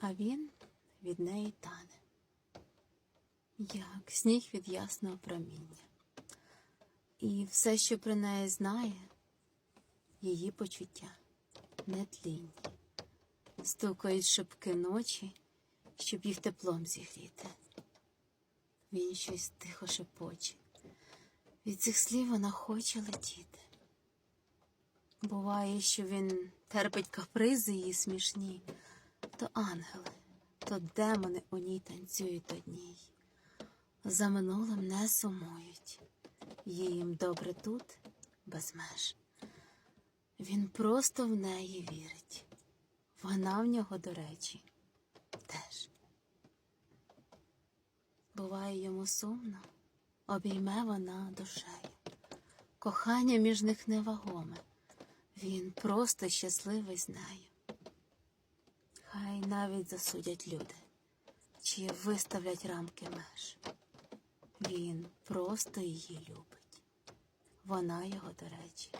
а він від неї тане, як сніг від ясного проміння. І все, що про неї знає, її почуття нетлінні, стукають шибки ночі, щоб їх теплом зігріти. Він щось тихо шепоче. Від цих слів вона хоче летіти. Буває, що він терпить капризи її смішні, то ангели, то демони у ній танцюють одній. За минулим не сумують, їм добре тут, без меж. Він просто в неї вірить. Вона в нього, до речі, теж. Буває йому сумно, обійме вона душею. Кохання між них невагоме, він просто щасливий з нею. Хай навіть засудять люди, чи виставлять рамки меж. Він просто її любить. Вона його, до речі,